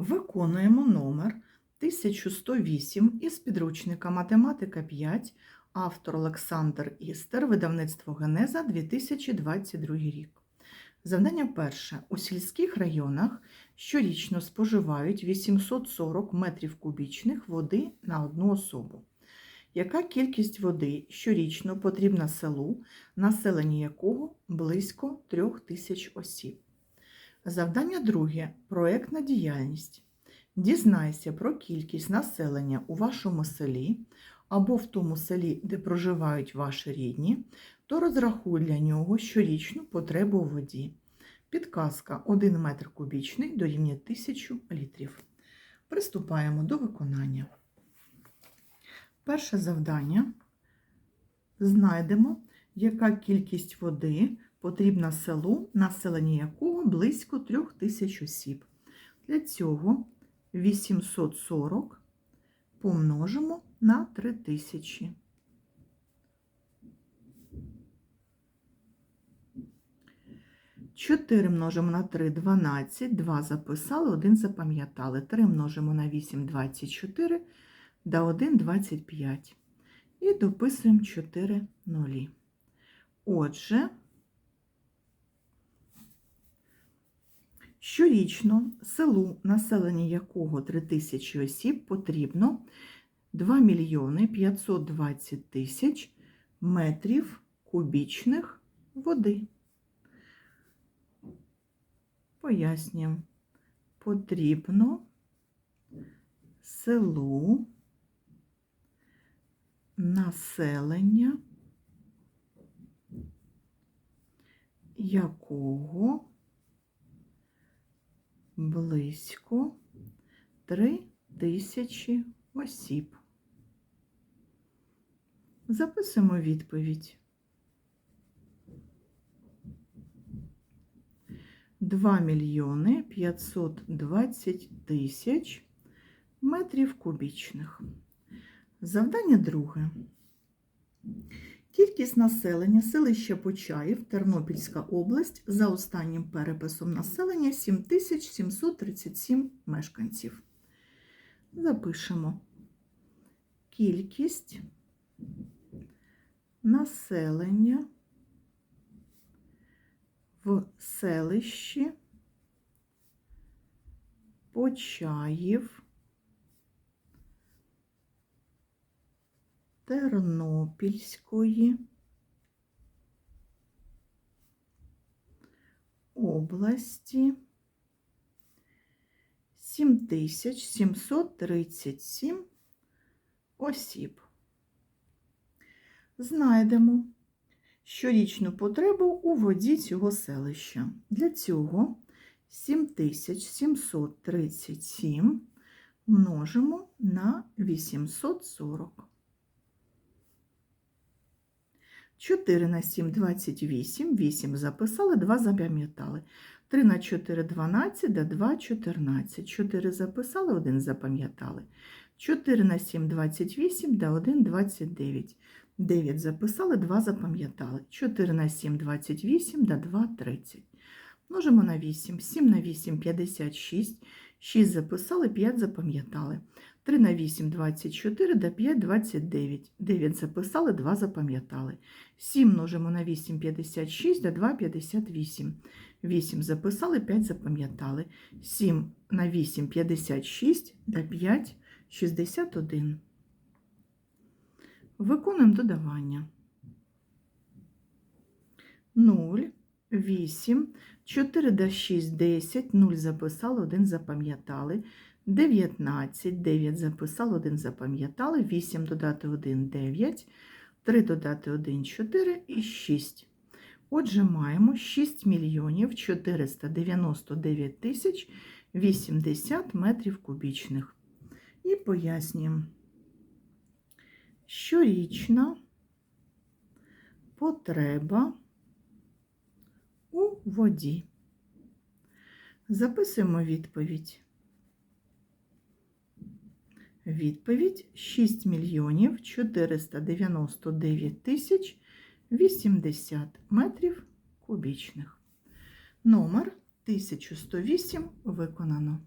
Виконуємо номер 1108 із підручника Математика 5, автор Олександр Істер, видавництво Генеза 2022 рік. Завдання перше. У сільських районах щорічно споживають 840 метрів кубічних води на одну особу. Яка кількість води щорічно потрібна селу, населення якого близько 3000 осіб? Завдання друге. Проектна діяльність. Дізнайся про кількість населення у вашому селі або в тому селі, де проживають ваші рідні, то розрахуй для нього щорічну потребу у воді. Підказка 1 метр кубічний дорівнює 1000 літрів. Приступаємо до виконання. Перше завдання. Знайдемо, яка кількість води потрібна селу, населення якого близько 3000 осіб. Для цього 840 помножимо на 3000. Чотири множимо на 3 – 12, 2 записали, 1 запам'ятали. 3 множимо на 8 – 24, да 1 – 25. І дописуємо 4 нулі. Отже, Щорічно селу, населення якого 3000 осіб, потрібно 2 мільйони 520 тисяч метрів кубічних води. Пояснюємо. Потрібно селу населення якого близько 3 тисячі осіб. Записуємо відповідь. 2 мільйони 520 тисяч метрів кубічних. Завдання друге. Кількість населення селища Почаїв, Тернопільська область, за останнім переписом населення 7737 мешканців. Запишемо кількість населення в селищі Почаїв Тернопільської області 7737 осіб. Знайдемо щорічну потребу у воді цього селища. Для цього 7737 множимо на 840. 4 на 7 – 28, 8 записали, 2 запам'ятали. 3 на 4 – 12, да 2 – 14. 4 записали, 1 запам'ятали. 4 на 7 – 28, да 1 – 29. 9 записали, 2 запам'ятали. 4 на 7 – 28, да 2 – 30. Множимо на 8. 7 на 8 – 56. 6 записали, 5 запам'ятали. 3 на 8 – 24, да 5 – 29. 9 записали, 2 запам'ятали. 7 множимо на 8 – 56, да 2 – 58. 8 записали, 5 запам'ятали. 7 на 8 – 56, да 5 – 61. Виконуємо додавання. 0, 8, 4 до 6 – 10, 0 записали, 1 запам'ятали. 19, 9 записали, 1 запам'ятали, 8 додати 1 – 9, 3 додати 1 – 4 і 6. Отже, маємо 6 мільйонів 499 тисяч 80 метрів кубічних. І пояснюємо. Щорічна потреба у воді. Записуємо відповідь. Відповідь 6 мільйонів 499 тисяч 80 метрів кубічних. Номер 1108 виконано.